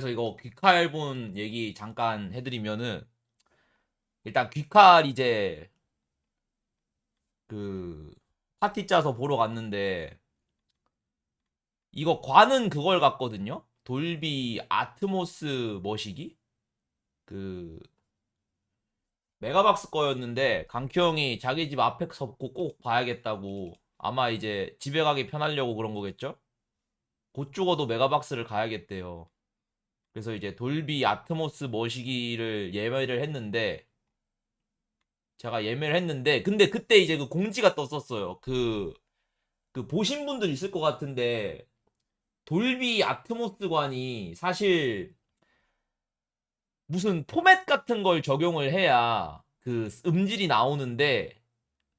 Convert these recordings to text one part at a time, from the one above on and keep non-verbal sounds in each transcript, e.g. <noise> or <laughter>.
그래서 이거 귀칼본 얘기 잠깐 해드리면은 일단 귀칼 이제 그 파티 짜서 보러 갔는데 이거 관은 그걸 갔거든요. 돌비 아트모스 머시기 그 메가박스 거였는데 강큐 형이 자기 집 앞에 서고 꼭 봐야겠다고 아마 이제 집에 가기 편하려고 그런 거겠죠? 곧 죽어도 메가박스를 가야겠대요. 그래서 이제 돌비 아트모스 머시기를 예매를 했는데 제가 예매를 했는데 근데 그때 이제 그 공지가 떴었어요. 그, 그 보신 분들 있을 것 같은데 돌비 아트모스관이 사실 무슨 포맷 같은 걸 적용을 해야 그 음질이 나오는데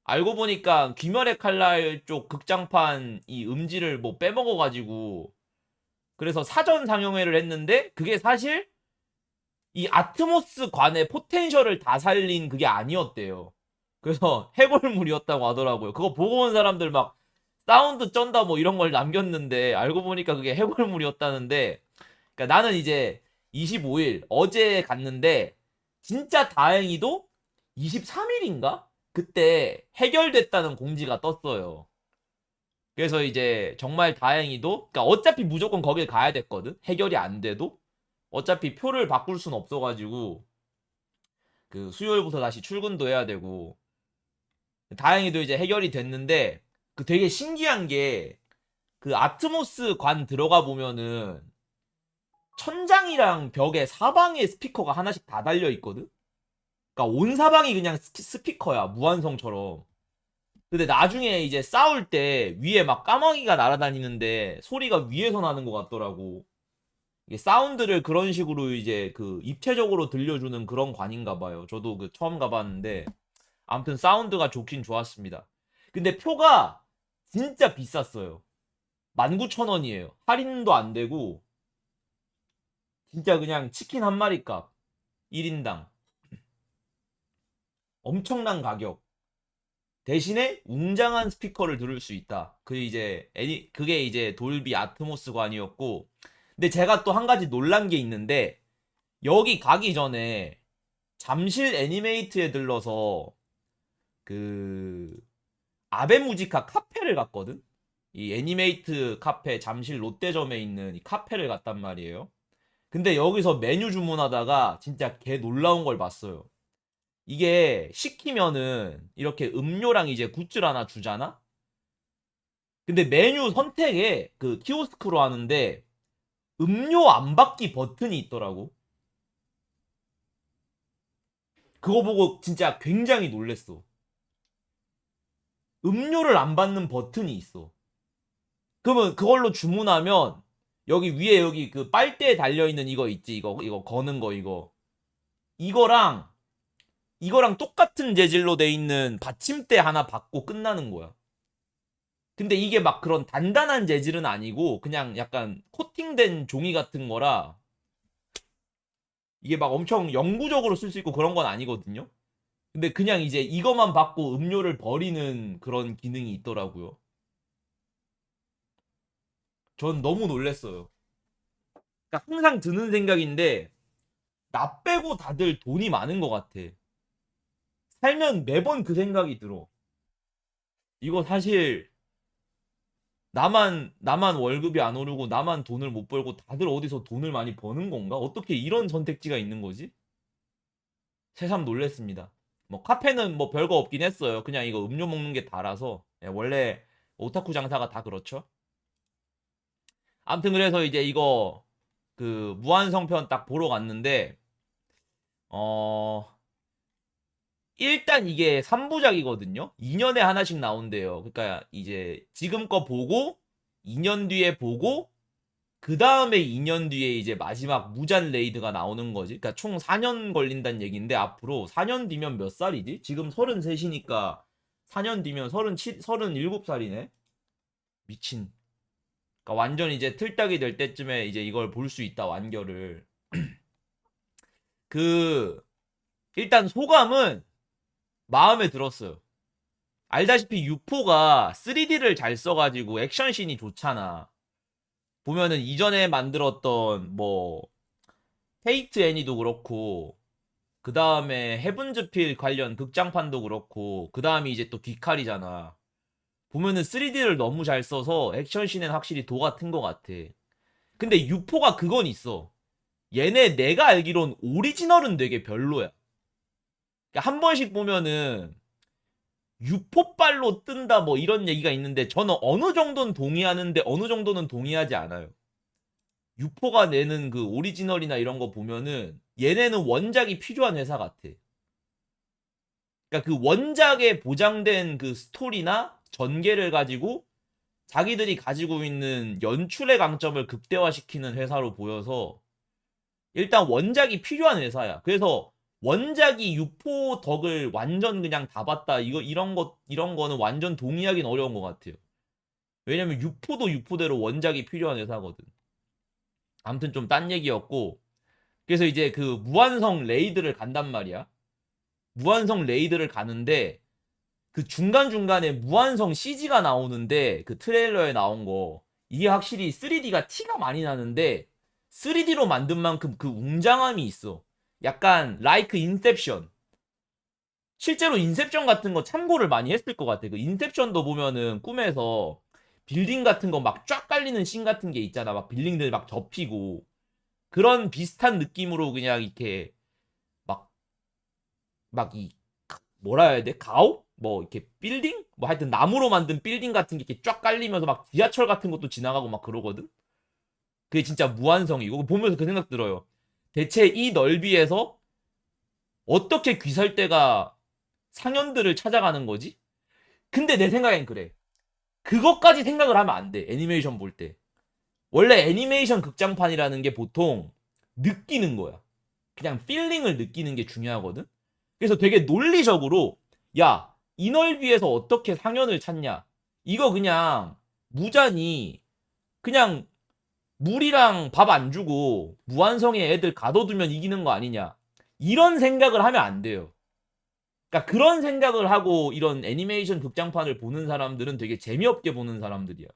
알고 보니까 귀멸의 칼날 쪽 극장판 이 음질을 뭐 빼먹어가지고 그래서 사전 상영회를 했는데 그게 사실 이 아트모스 관의 포텐셜을 다 살린 그게 아니었대요. 그래서 <laughs> 해골물이었다고 하더라고요. 그거 보고 온 사람들 막 사운드 쩐다 뭐 이런 걸 남겼는데 알고 보니까 그게 해골물이었다는데 그러니까 나는 이제 25일 어제 갔는데 진짜 다행히도 23일인가? 그때 해결됐다는 공지가 떴어요. 그래서 이제 정말 다행히도 그러니까 어차피 무조건 거길 가야 됐거든. 해결이 안 돼도 어차피 표를 바꿀 순 없어가지고 그 수요일부터 다시 출근도 해야 되고 다행히도 이제 해결이 됐는데 그 되게 신기한 게 그 아트모스 관 들어가 보면은 천장이랑 벽에 사방에 스피커가 하나씩 다 달려 있거든. 그러니까 온 사방이 그냥 스- 스피커야 무한성처럼. 근데 나중에 이제 싸울 때 위에 막 까마귀가 날아다니는데 소리가 위에서 나는 것 같더라고. 이게 사운드를 그런 식으로 이제 그 입체적으로 들려주는 그런 관인가 봐요. 저도 그 처음 가봤는데 아무튼 사운드가 좋긴 좋았습니다. 근데 표가 진짜 비쌌어요. 19,000원이에요. 할인도 안 되고 진짜 그냥 치킨 한 마리 값 1인당 엄청난 가격 대신에 웅장한 스피커를 들을 수 있다. 그 이제 애니 그게 이제 돌비 아트모스관이었고 근데 제가 또 한 가지 놀란 게 있는데 여기 가기 전에 잠실 애니메이트에 들러서 그 아베무지카 카페를 갔거든. 이 애니메이트 카페 잠실 롯데점에 있는 이 카페를 갔단 말이에요. 근데 여기서 메뉴 주문하다가 진짜 개 놀라운 걸 봤어요. 이게 시키면은 이렇게 음료랑 이제 굿즈를 하나 주잖아? 근데 메뉴 선택에 그 키오스크로 하는데 음료 안 받기 버튼이 있더라고. 그거 보고 진짜 굉장히 놀랬어. 음료를 안 받는 버튼이 있어. 그러면 그걸로 주문하면 여기 위에 여기 그 빨대에 달려 있는 이거 있지 이거 이거 거는 거 이거 이거랑 이거랑 똑같은 재질로 돼 있는 받침대 하나 받고 끝나는 거야. 근데 이게 막 그런 단단한 재질은 아니고 그냥 약간 코팅된 종이 같은 거라 이게 막 엄청 영구적으로 쓸 수 있고 그런 건 아니거든요. 근데 그냥 이제 이것만 받고 음료를 버리는 그런 기능이 있더라고요. 전 너무 놀랬어요. 그러니까 항상 드는 생각인데 나 빼고 다들 돈이 많은 것 같아. 살면 매번 그 생각이 들어. 이거 사실 나만 나만 월급이 안 오르고 나만 돈을 못 벌고 다들 어디서 돈을 많이 버는 건가? 어떻게 이런 선택지가 있는 거지? 새삼 놀랬습니다. 뭐 카페는 뭐 별거 없긴 했어요. 그냥 이거 음료 먹는 게 다라서 예, 원래 오타쿠 장사가 다 그렇죠. 아무튼 그래서 이제 이거 그 무한성편 딱 보러 갔는데 어 일단 이게 3부작이거든요. 2년에 하나씩 나온대요. 그러니까 이제 지금 거 보고 2년 뒤에 보고 그 다음에 2년 뒤에 이제 마지막 무잔 레이드가 나오는 거지. 그러니까 총 4년 걸린다는 얘기인데 앞으로 4년 뒤면 몇 살이지? 지금 33이니까 4년 뒤면 37, 37살이네. 미친. 그러니까 완전 이제 틀딱이 될 때쯤에 이제 이걸 볼 수 있다 완결을. <clears throat> 그 일단 소감은 마음에 들었어요. 알다시피 유포가 3D를 잘 써가지고 액션씬이 좋잖아. 보면은 이전에 만들었던 뭐 페이트 애니도 그렇고 그 다음에 헤븐즈필 관련 극장판도 그렇고 그 다음에 이제 또 귀칼이잖아. 보면은 3D를 너무 잘 써서 액션씬은 확실히 도 같은 것 같아. 근데 유포가 그건 있어. 얘네 내가 알기론 오리지널은 되게 별로야. 그러니까 한 번씩 보면은 유포빨로 뜬다 뭐 이런 얘기가 있는데 저는 어느 정도는 동의하는데 어느 정도는 동의하지 않아요. 유포가 내는 그 오리지널이나 이런 거 보면은 얘네는 원작이 필요한 회사 같아. 그러니까 그 원작에 보장된 그 스토리나 전개를 가지고 자기들이 가지고 있는 연출의 강점을 극대화시키는 회사로 보여서 일단 원작이 필요한 회사야. 그래서 원작이 유포 덕을 완전 그냥 다 봤다. 이거 이런 것 이런 거는 완전 동의하기는 어려운 것 같아요. 왜냐면 유포도 유포대로 원작이 필요한 회사거든. 아무튼 좀 딴 얘기였고 그래서 이제 그 무한성 레이드를 간단 말이야. 무한성 레이드를 가는데 그 중간 중간에 무한성 CG가 나오는데 그 트레일러에 나온 거 이게 확실히 3D가 티가 많이 나는데 3D로 만든 만큼 그 웅장함이 있어. 약간 라이크 인셉션. 실제로 인셉션 같은 거 참고를 많이 했을 것 같아. 그 인셉션도 보면은 꿈에서 빌딩 같은 거 막 쫙 깔리는 씬 같은 게 있잖아. 막 빌딩들 막 접히고 그런 비슷한 느낌으로 그냥 이렇게 막 막 이 뭐라 해야 돼? 가오? 뭐 이렇게 빌딩? 뭐 하여튼 나무로 만든 빌딩 같은 게 이렇게 쫙 깔리면서 막 지하철 같은 것도 지나가고 막 그러거든. 그게 진짜 무한성이고 보면서 그 생각 들어요. 대체 이 넓이에서 어떻게 귀살대가 상현들을 찾아가는 거지? 근데 내 생각엔 그래. 그것까지 생각을 하면 안 돼. 애니메이션 볼 때. 원래 애니메이션 극장판이라는 게 보통 느끼는 거야. 그냥 필링을 느끼는 게 중요하거든. 그래서 되게 논리적으로 야, 이 넓이에서 어떻게 상현을 찾냐? 이거 그냥 무잔히 그냥 물이랑 밥 안 주고 무한성에 애들 가둬두면 이기는 거 아니냐? 이런 생각을 하면 안 돼요. 그러니까 그런 생각을 하고 이런 애니메이션 극장판을 보는 사람들은 되게 재미없게 보는 사람들이야.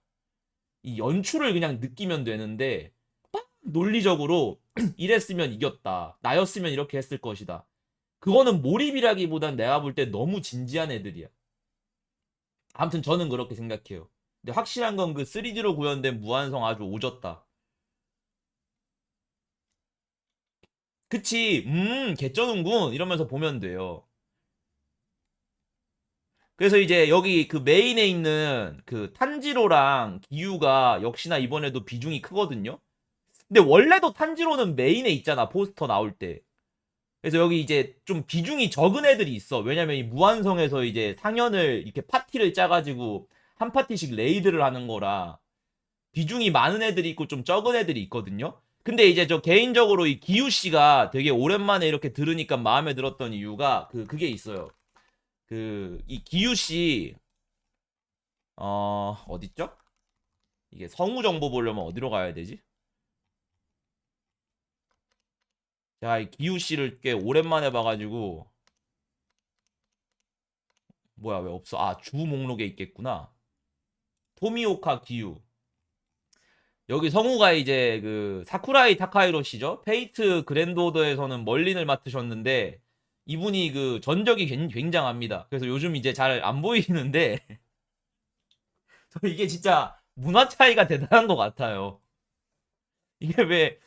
이 연출을 그냥 느끼면 되는데 막 논리적으로 <clears throat> 이랬으면 이겼다. 나였으면 이렇게 했을 것이다. 그거는 몰입이라기보단 내가 볼 때 너무 진지한 애들이야. 아무튼 저는 그렇게 생각해요. 근데 확실한 건 그 3D로 구현된 무한성 아주 오졌다. 그치, 음, 개쩌는군. 이러면서 보면 돼요. 그래서 이제 여기 그 메인에 있는 그 탄지로랑 기유가 역시나 이번에도 비중이 크거든요. 근데 원래도 탄지로는 메인에 있잖아, 포스터 나올 때. 그래서 여기 이제 좀 비중이 적은 애들이 있어. 왜냐면 이 무한성에서 이제 상현을 이렇게 파티를 짜가지고 한 파티씩 레이드를 하는 거라 비중이 많은 애들이 있고 좀 적은 애들이 있거든요. 근데 이제 저 개인적으로 이 기유 씨가 되게 오랜만에 이렇게 들으니까 마음에 들었던 이유가 그 그게 있어요. 그 이 기유 씨 어, 어딨죠? 이게 성우 정보 보려면 어디로 가야 되지? 제가 이 기유 씨를 꽤 오랜만에 봐가지고 뭐야 왜 없어? 아 주 목록에 있겠구나. 토미오카 기유. 여기 성우가 이제 그 사쿠라이 타카이로 씨죠. 페이트 그랜드 오더에서는 멀린을 맡으셨는데 이분이 그 전적이 굉- 굉장합니다. 그래서 요즘 이제 잘 안 보이는데 <laughs> 저 이게 진짜 문화 차이가 대단한 것 같아요. 이게 왜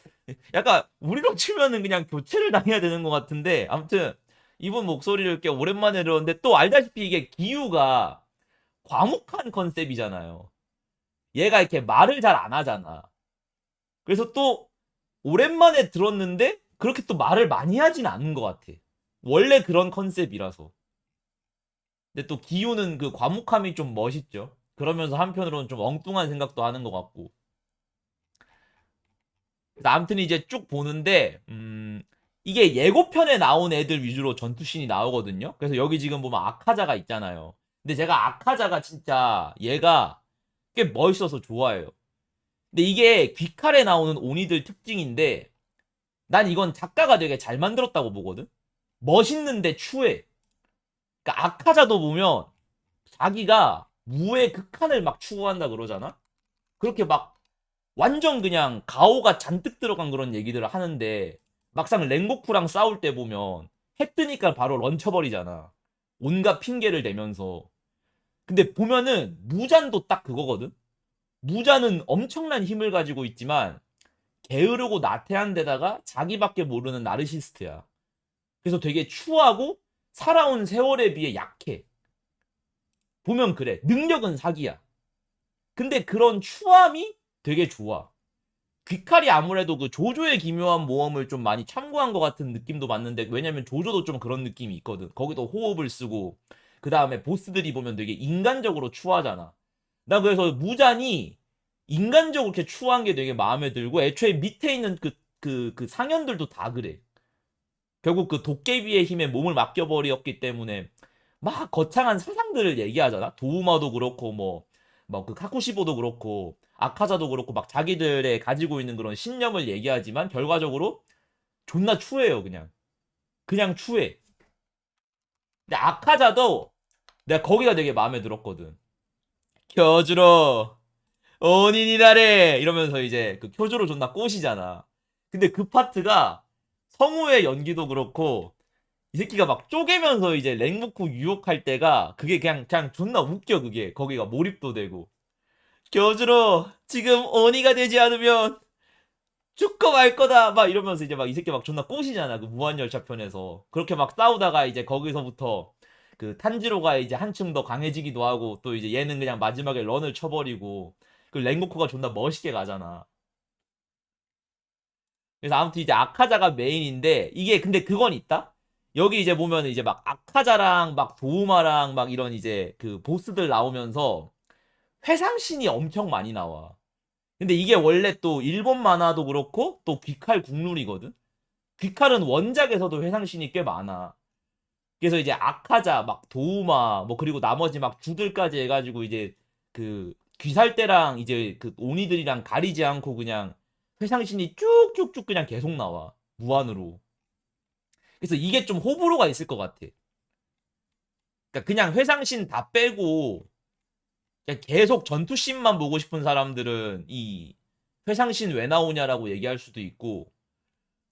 약간 우리로 치면은 그냥 교체를 당해야 되는 것 같은데 아무튼 이분 목소리를 꽤 오랜만에 들었는데 또 알다시피 이게 기유가 과묵한 컨셉이잖아요. 얘가 이렇게 말을 잘 안 하잖아. 그래서 또 오랜만에 들었는데 그렇게 또 말을 많이 하진 않은 것 같아. 원래 그런 컨셉이라서. 근데 또 기유는 그 과묵함이 좀 멋있죠. 그러면서 한편으로는 좀 엉뚱한 생각도 하는 것 같고. 아무튼 이제 쭉 보는데 음 이게 예고편에 나온 애들 위주로 전투씬이 나오거든요. 그래서 여기 지금 보면 아카자가 있잖아요. 근데 제가 아카자가 진짜 얘가 꽤 멋있어서 좋아해요. 근데 이게 귀칼에 나오는 오니들 특징인데 난 이건 작가가 되게 잘 만들었다고 보거든. 멋있는데 추해. 그러니까 아카자도 보면 자기가 무의 극한을 막 추구한다 그러잖아. 그렇게 막 완전 그냥 가오가 잔뜩 들어간 그런 얘기들을 하는데 막상 랭고쿠랑 싸울 때 보면 해 뜨니까 바로 런 쳐버리잖아. 온갖 핑계를 대면서. 근데 보면은 무잔도 딱 그거거든. 무자는 엄청난 힘을 가지고 있지만 게으르고 나태한 데다가 자기밖에 모르는 나르시스트야. 그래서 되게 추하고 살아온 세월에 비해 약해. 보면 그래. 능력은 사기야. 근데 그런 추함이 되게 좋아. 귀칼이 아무래도 그 조조의 기묘한 모험을 좀 많이 참고한 것 같은 느낌도 받는데 왜냐면 조조도 좀 그런 느낌이 있거든. 거기도 호흡을 쓰고 그 다음에 보스들이 보면 되게 인간적으로 추하잖아. 나 그래서 무잔이 인간적으로 이렇게 추한 게 되게 마음에 들고 애초에 밑에 있는 그, 그, 그 상현들도 다 그래. 결국 그 도깨비의 힘에 몸을 맡겨버렸기 때문에 막 거창한 사상들을 얘기하잖아. 도우마도 그렇고 뭐, 뭐그 카쿠시보도 그렇고 아카자도 그렇고 막 자기들의 가지고 있는 그런 신념을 얘기하지만 결과적으로 존나 추해요 그냥. 그냥 추해. 근데 아카자도 내가 거기가 되게 마음에 들었거든. 켜주러. 언인이 나래 이러면서 이제 그 켜주로 존나 꼬시잖아. 근데 그 파트가 성우의 연기도 그렇고 이 새끼가 막 쪼개면서 이제 랭무쿠 유혹할 때가 그게 그냥 그냥 존나 웃겨 그게. 거기가 몰입도 되고. 겨주로 지금 언이가 되지 않으면 죽고 말 거다. 막 이러면서 이제 막 이 새끼 막 존나 꼬시잖아 그 무한열차 편에서. 그렇게 막 싸우다가 이제 거기서부터 그 탄지로가 이제 한층 더 강해지기도 하고 또 이제 얘는 그냥 마지막에 런을 쳐버리고 그 랭고쿠가 존나 멋있게 가잖아. 그래서 아무튼 이제 아카자가 메인인데 이게 근데 그건 있다? 여기 이제 보면 이제 막 아카자랑 막 도우마랑 막 이런 이제 그 보스들 나오면서 회상신이 엄청 많이 나와. 근데 이게 원래 또 일본 만화도 그렇고 또 귀칼 국룰이거든. 귀칼은 원작에서도 회상신이 꽤 많아. 그래서 이제 아카자 막 도우마 뭐 그리고 나머지 막 주들까지 해가지고 이제 그 귀살대랑 이제 그 오니들이랑 가리지 않고 그냥 회상신이 쭉쭉쭉 그냥 계속 나와 무한으로. 그래서 이게 좀 호불호가 있을 것 같아. 그러니까 그냥 회상신 다 빼고 계속 전투씬만 보고 싶은 사람들은 이 회상신 왜 나오냐라고 얘기할 수도 있고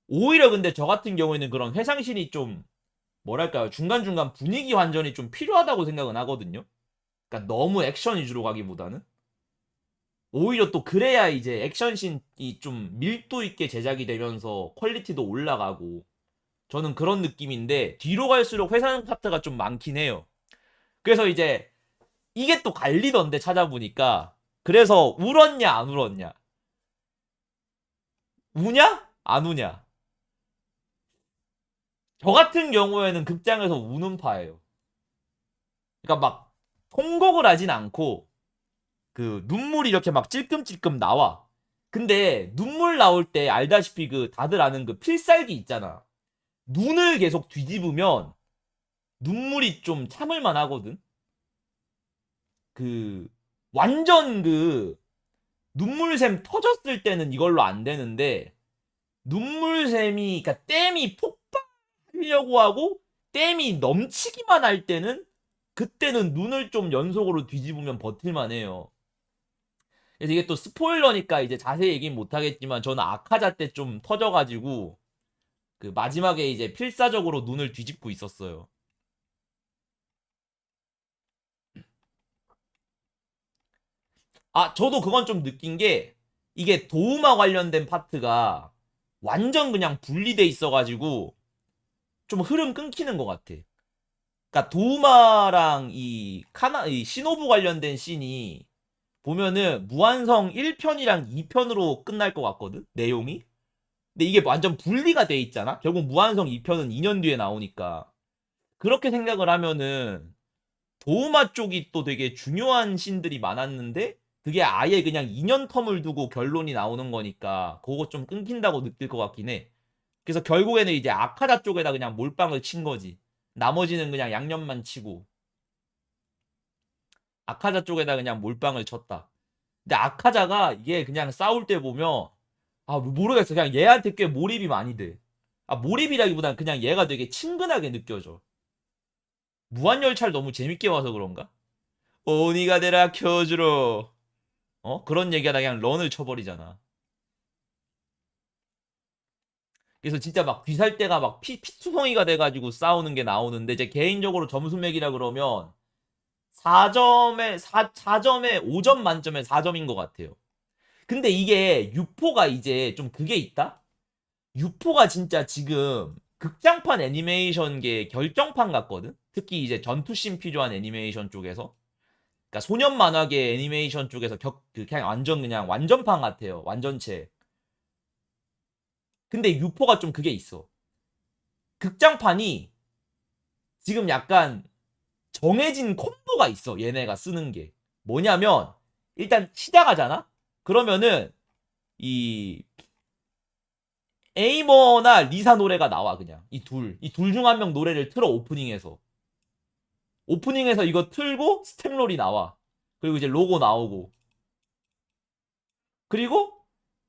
오히려 근데 저 같은 경우에는 그런 회상신이 좀 뭐랄까요 중간중간 분위기 환전이 좀 필요하다고 생각은 하거든요. 그러니까 너무 액션 위주로 가기보다는 오히려 또 그래야 이제 액션신이 좀 밀도 있게 제작이 되면서 퀄리티도 올라가고 저는 그런 느낌인데 뒤로 갈수록 회상 파트가 좀 많긴 해요. 그래서 이제 이게 또 갈리던데 찾아보니까 그래서 울었냐 안 울었냐 우냐 안 우냐 저 같은 경우에는 극장에서 우는 파예요. 그러니까 막 통곡을 하진 않고 그 눈물이 이렇게 막 찔끔찔끔 나와. 근데 눈물 나올 때 알다시피 그 다들 아는 그 필살기 있잖아. 눈을 계속 뒤집으면 눈물이 좀 참을만 하거든. 그 완전 그 눈물샘 터졌을 때는 이걸로 안 되는데 눈물샘이 그러니까 댐이 폭발하려고 하고 댐이 넘치기만 할 때는 그때는 눈을 좀 연속으로 뒤집으면 버틸만 해요. 그래서 이게 또 스포일러니까 이제 자세히 얘기는 못하겠지만 저는 아카자 때 좀 터져가지고 그 마지막에 이제 필사적으로 눈을 뒤집고 있었어요. 아, 저도 그건 좀 느낀 게 이게 도우마 관련된 파트가 완전 그냥 분리돼 있어가지고 좀 흐름 끊기는 것 같아. 그러니까 도우마랑 이 카나 이 시노부 관련된 씬이 보면은 무한성 1편이랑 2편으로 끝날 것 같거든 내용이. 근데 이게 완전 분리가 돼 있잖아. 결국 무한성 2편은 2년 뒤에 나오니까 그렇게 생각을 하면은 도우마 쪽이 또 되게 중요한 씬들이 많았는데 그게 아예 그냥 2년 텀을 두고 결론이 나오는 거니까 그거 좀 끊긴다고 느낄 것 같긴 해. 그래서 결국에는 이제 아카다 쪽에다 그냥 몰빵을 친 거지. 나머지는 그냥 양념만 치고. 아카자 쪽에다 그냥 몰빵을 쳤다. 근데 아카자가 이게 그냥 싸울 때 보면 아 모르겠어. 그냥 얘한테 꽤 몰입이 많이 돼. 아 몰입이라기보단 그냥 얘가 되게 친근하게 느껴져. 무한열차를 너무 재밌게 와서 그런가? 오니가 되라 켜주로. 어? 그런 얘기하다 그냥 런을 쳐버리잖아. 그래서 진짜 막 귀살 때가 막 피, 피투성이가 돼가지고 싸우는 게 나오는데 제 개인적으로 점수 매기라 그러면 4점에 4, 4점에 5점 만점에 4점인 것 같아요. 근데 이게 유포가 이제 좀 그게 있다? 유포가 진짜 지금 극장판 애니메이션계 결정판 같거든? 특히 이제 전투씬 필요한 애니메이션 쪽에서. 그러니까 소년 만화계 애니메이션 쪽에서 격, 그 그냥 완전 그냥 완전판 같아요. 완전체. 근데 유포가 좀 그게 있어. 극장판이 지금 약간 정해진 콤보가 있어. 얘네가 쓰는 게. 뭐냐면 일단 시작하잖아? 그러면은 이 에이머나 리사 노래가 나와 그냥 이 둘 이 둘 중 한 명 노래를 틀어 오프닝에서 오프닝에서 이거 틀고 스텝롤이 나와 그리고 이제 로고 나오고 그리고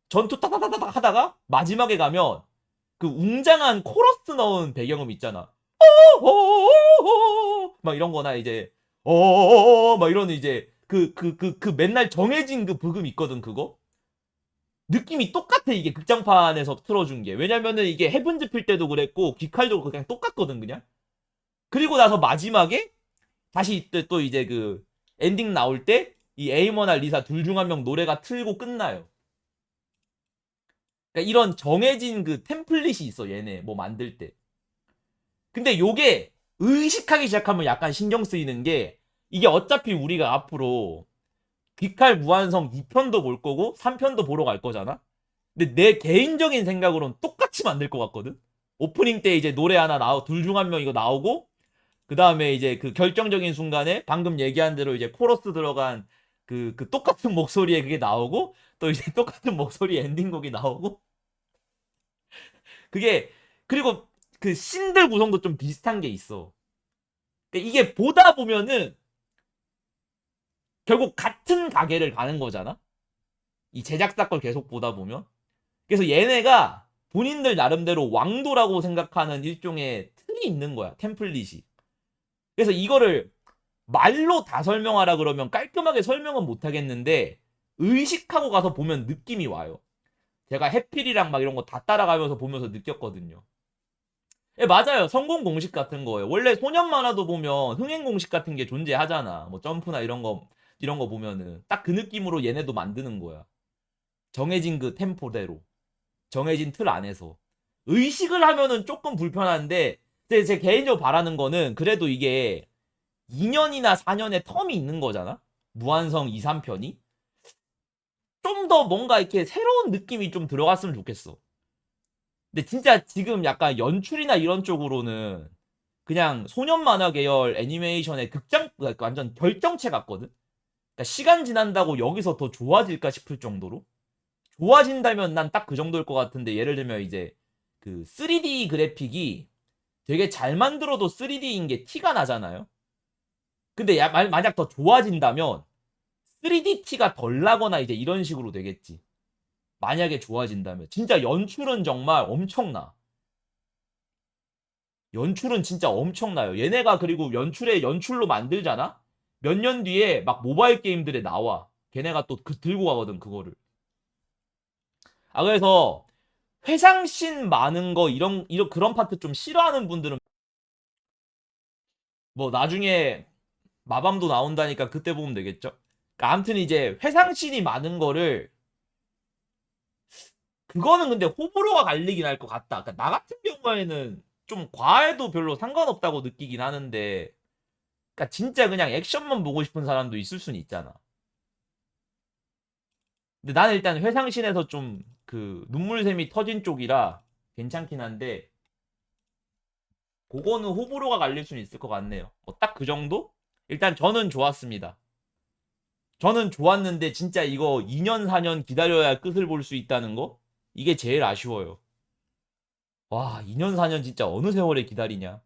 전투 따다다다닥 하다가 마지막에 가면 그 웅장한 코러스 넣은 배경음 있잖아 막 이런 거나 이제 어어어어 막 이런 이제 그 그 그 그 맨날 정해진 그 부금 있거든 그거 느낌이 똑같아 이게 극장판에서 틀어준 게 왜냐면은 이게 헤븐즈 필 때도 그랬고 귀칼도 그냥 똑같거든 그냥 그리고 나서 마지막에 다시 이때 또 이제 그 엔딩 나올 때 이 에이머나 리사 둘 중 한 명 노래가 틀고 끝나요 그러니까 이런 정해진 그 템플릿이 있어 얘네 뭐 만들 때 근데 요게 의식하기 시작하면 약간 신경 쓰이는 게 이게 어차피 우리가 앞으로 귀칼 무한성 2편도 볼 거고 3편도 보러 갈 거잖아. 근데 내 개인적인 생각으로는 똑같이 만들 것 같거든. 오프닝 때 이제 노래 하나 나오 둘 중 한 명 이거 나오고 그 다음에 이제 그 결정적인 순간에 방금 얘기한 대로 이제 코러스 들어간 그, 그 똑같은 목소리에 그게 나오고 또 이제 <laughs> 똑같은 목소리 엔딩곡이 나오고 그게 그리고 그 신들 구성도 좀 비슷한 게 있어. 그러니까 이게 보다 보면은 결국 같은 가게를 가는 거잖아. 이 제작사 걸 계속 보다 보면. 그래서 얘네가 본인들 나름대로 왕도라고 생각하는 일종의 틀이 있는 거야. 템플릿이. 그래서 이거를 말로 다 설명하라 그러면 깔끔하게 설명은 못 하겠는데 의식하고 가서 보면 느낌이 와요. 제가 해필이랑 막 이런 거 다 따라가면서 보면서 느꼈거든요. 예, 맞아요. 성공 공식 같은 거예요. 원래 소년 만화도 보면 흥행 공식 같은 게 존재하잖아. 뭐 점프나 이런 거 이런 거 보면은 딱 그 느낌으로 얘네도 만드는 거야. 정해진 그 템포대로. 정해진 틀 안에서. 의식을 하면은 조금 불편한데 제, 제 개인적으로 바라는 거는 그래도 이게 2년이나 4년의 텀이 있는 거잖아. 무한성 2, 3편이. 좀 더 뭔가 이렇게 새로운 느낌이 좀 들어갔으면 좋겠어. 근데 진짜 지금 약간 연출이나 이런 쪽으로는 그냥 소년 만화 계열 애니메이션의 극장 그러니까 완전 결정체 같거든. 그러니까 시간 지난다고 여기서 더 좋아질까 싶을 정도로 좋아진다면 난 딱 그 정도일 것 같은데 예를 들면 이제 그 3D 그래픽이 되게 잘 만들어도 3D인 게 티가 나잖아요. 근데 야, 만- 만약 더 좋아진다면 3D 티가 덜 나거나 이제 이런 식으로 되겠지. 만약에 좋아진다면 진짜 연출은 정말 엄청나. 연출은 진짜 엄청나요. 얘네가 그리고 연출에 연출로 만들잖아. 몇 년 뒤에 막 모바일 게임들에 나와. 걔네가 또 그 들고 가거든 그거를. 아 그래서 회상씬 많은 거 이런 이런 그런 파트 좀 싫어하는 분들은 뭐 나중에 마밤도 나온다니까 그때 보면 되겠죠. 그러니까 아무튼 이제 회상씬이 많은 거를 그거는 근데 호불호가 갈리긴 할 것 같다. 그러니까 나 같은 경우에는 좀 과해도 별로 상관없다고 느끼긴 하는데, 그러니까 진짜 그냥 액션만 보고 싶은 사람도 있을 수는 있잖아. 근데 나는 일단 회상신에서 좀 그 눈물샘이 터진 쪽이라 괜찮긴 한데, 그거는 호불호가 갈릴 수는 있을 것 같네요. 뭐 딱 그 정도? 일단 저는 좋았습니다. 저는 좋았는데 진짜 이거 2년 4년 기다려야 끝을 볼 수 있다는 거? 이게 제일 아쉬워요. 와, 2년 4년 진짜 어느 세월에 기다리냐?